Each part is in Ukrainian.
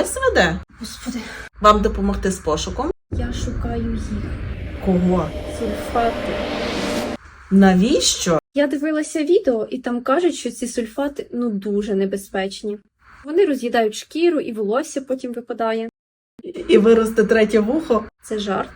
хтось веде? Господи, Вам допомогти з пошуком? я шукаю їх. Кого? Сульфати. Навіщо? Я дивилася відео, і там кажуть, що ці сульфати ну дуже небезпечні. Вони роз'їдають шкіру і волосся потім випадає. І виросте третє вухо? Це жарт.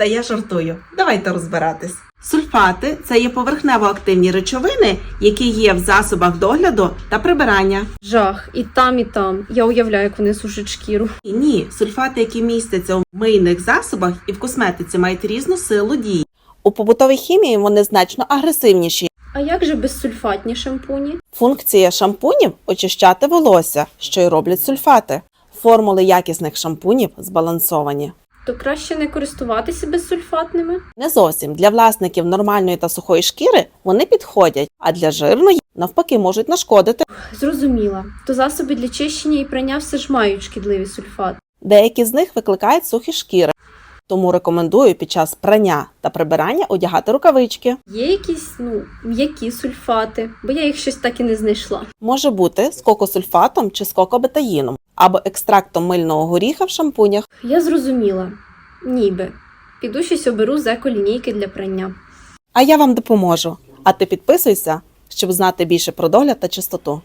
Та я жартую. Давайте розбиратись. Сульфати це є поверхнево-активні речовини, які є в засобах догляду та прибирання. Жах, і там, і там. Я уявляю, як вони сушать шкіру. І ні, сульфати, які містяться у мийних засобах і в косметиці, мають різну силу дії. У побутовій хімії вони значно агресивніші. А як же безсульфатні шампуні? Функція шампунів очищати волосся, що й роблять сульфати. Формули якісних шампунів збалансовані. То краще не користуватися безсульфатними? Не зовсім для власників нормальної та сухої шкіри вони підходять, а для жирної навпаки можуть нашкодити. Зрозуміла. То засоби для чищення і прання все ж мають шкідливі сульфати. Деякі з них викликають сухі шкіри. Тому рекомендую під час прання та прибирання одягати рукавички. Є якісь, ну, м'які сульфати, бо я їх щось так і не знайшла. Може бути з кокосульфатом чи з кокобетаїном або екстрактом мильного горіха в шампунях. Я зрозуміла. Ніби. Піду щось оберу зеко лінійки для прання. А я вам допоможу. А ти підписуйся, щоб знати більше про догляд та чистоту.